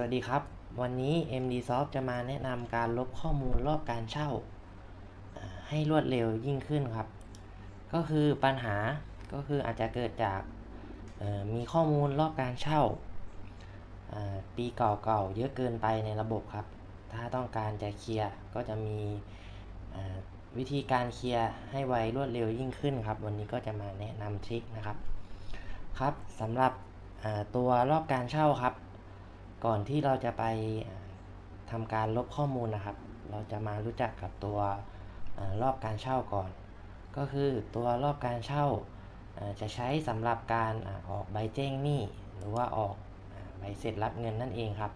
สวัสดีครับ วันนี้ MDSoft จะมาแนะนำการลบข้อมูลรอบการเช่า ให้รวดเร็วยิ่งขึ้นครับ ก็คือปัญหาก็คืออาจจะเกิดจากมีข้อมูลรอบการเช่า ปีเก่าๆเยอะเกินไปในระบบครับ ถ้าต้องการจะเคลียร์ก็จะมีวิธีการเคลียร์ให้ไวรวดเร็วยิ่งขึ้นครับ วันนี้ก็จะมาแนะนำทริคนะครับครับสำหรับตัวรอบการเช่าครับ ก่อนที่เราจะไปอ่าทำการลบข้อมูลนะครับ เราจะมารู้จักกับตัวรอบการเช่าก่อน ก็คือตัวรอบการเช่าจะใช้สำหรับการออกใบแจ้งหนี้ หรือว่าออกใบเสร็จรับเงินนั่นเองครับ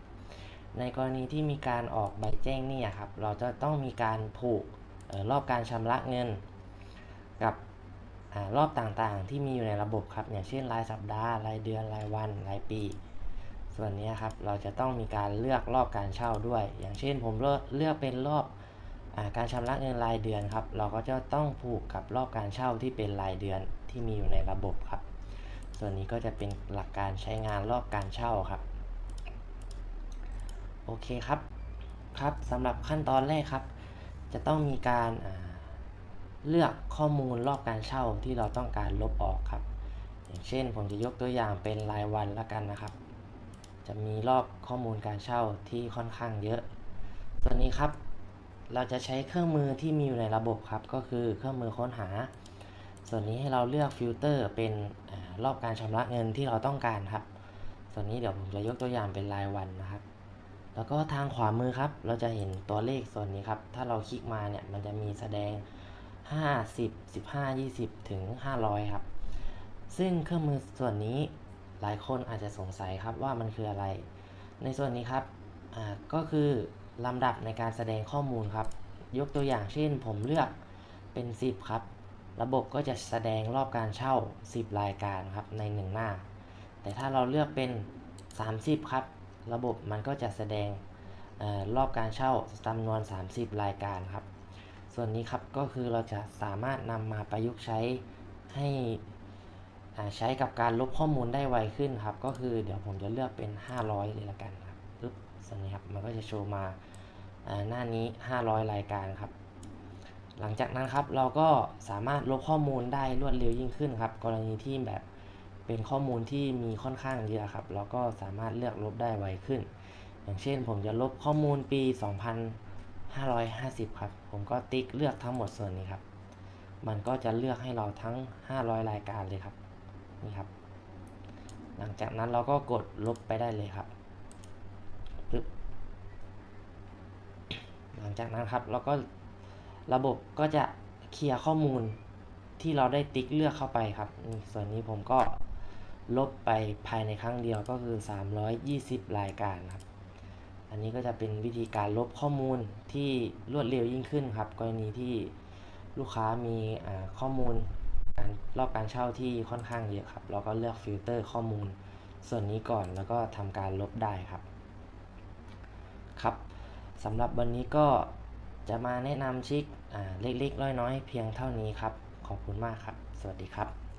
ในกรณีที่มีการออกใบแจ้งหนี้ครับ เราจะต้องมีการผูกรอบการชำระเงิน กับรอบต่างๆ ที่มีอยู่ในระบบครับ อย่างเช่นรายสัปดาห์ รายเดือน รายวัน รายปี ส่วนนี้ครับเราจะต้องมีการเลือกรอบการเช่าด้วย อย่างเช่นผมเลือกเป็นรอบอการชำระเงินรายเดือนครับ เราก็จะต้องผูกกับรอบการเช่าที่เป็นรายเดือนที่มีอยู่ในระบบครับ ส่วนนี้ก็จะเป็นหลักการใช้งานรอบการเช่าครับโอเคครับครับสำหรับขั้นตอนแรกครับ จะต้องมีการาเลือกข้อมูลรอบการเช่าที่เราต้องการลบออกครับ อย่างเช่นผมจะยกตัวอย่างเป็นรายวันละกันนะครับ จะมีรอบข้อมูลการเช่าที่ค่อนข้างเยอะส่วนนี้ครับ เราจะใช้เครื่องมือที่มีอยู่ในระบบครับ ก็คือเครื่องมือค้นหา ส่วนนี้ให้เราเลือกฟิลเตอร์เป็นอรอบการชำระเงินที่เราต้องการครับ ส่วนนี้เดี๋ยวผมจะยกตัวอย่างเป็นรายวันนะครับ แล้วก็ทางขวามือครับ เราจะเห็นตัวเลขส่วนนี้ครับ ถ้าเราคลิกมาเนี่ยมันจะมีแสดง 50 15 20 ถึง 500 ครับ ซึ่งเครื่องมือส่วนนี้ หลายคนอาจจะสงสัยครับว่ามันคืออะไร ในส่วนนี้ครับก็คือลำดับในการแสดงข้อมูลครับ ยกตัวอย่างเช่น ผมเลือกเป็น 10 ครับ ระบบก็จะแสดงรอบการเช่า 10 รายการครับใน 1 หน้า แต่ถ้าเราเลือกเป็น 30 ครับ ระบบมันก็จะแสดงออรอบการเช่าจำนวน 30 รายการครับ ส่วนนี้ครับก็คือเราจะสามารถนำมาประยุกต์ใช้ให้ ใช้กับการลบข้อมูลได้ไวขึ้นครับ ก็คือเดี๋ยวผมจะเลือกเป็น 500 เลยละกันครับปึ๊บสนี้ครับมันก็จะโชว์มาอ่าหน้านี้ 500 รายการครับ หลังจากนั้นครับเราก็สามารถลบข้อมูลได้รวดเร็วยิ่งขึ้นครับ กรณีที่แบบเป็นข้อมูลที่มีค่อนข้างเยอะครับ เราก็สามารถเลือกลบได้ไวขึ้น อย่างเช่น ผมจะลบข้อมูลปี 2550 ครับ ผมก็ติ๊กเลือกทั้งหมดส่วนนี้ครับ มันก็จะเลือกให้เราทั้ง 500 รายการเลยครับ นี่ครับ หลังจากนั้นเราก็กดลบไปได้เลยครับปึ๊บหลังจากนั้นครับเราก็ระบบก็จะเคลียร์ข้อมูลที่เราได้ติ๊กเลือกเข้าไปครับ ส่วนนี้ผมก็ลบไปภายในครั้งเดียวก็คือ 320 รายการครับ อันนี้ก็จะเป็นวิธีการลบข้อมูลที่รวดเร็วยิ่งขึ้นครับ กรณีที่ลูกค้ามีข้อมูล การรอบการเช่าที่ค่อนข้างเยอะครับเราก็เลือกฟิลเตอร์ข้อมูล ส่วนนี้ก่อนแล้วก็ทำการลบได้ครับครับสำหรับวันนี้ก็จะมาแนะนำชิกเล็กๆน้อยๆเพียงเท่านี้ครับ ขอบคุณมากครับ สวัสดีครับ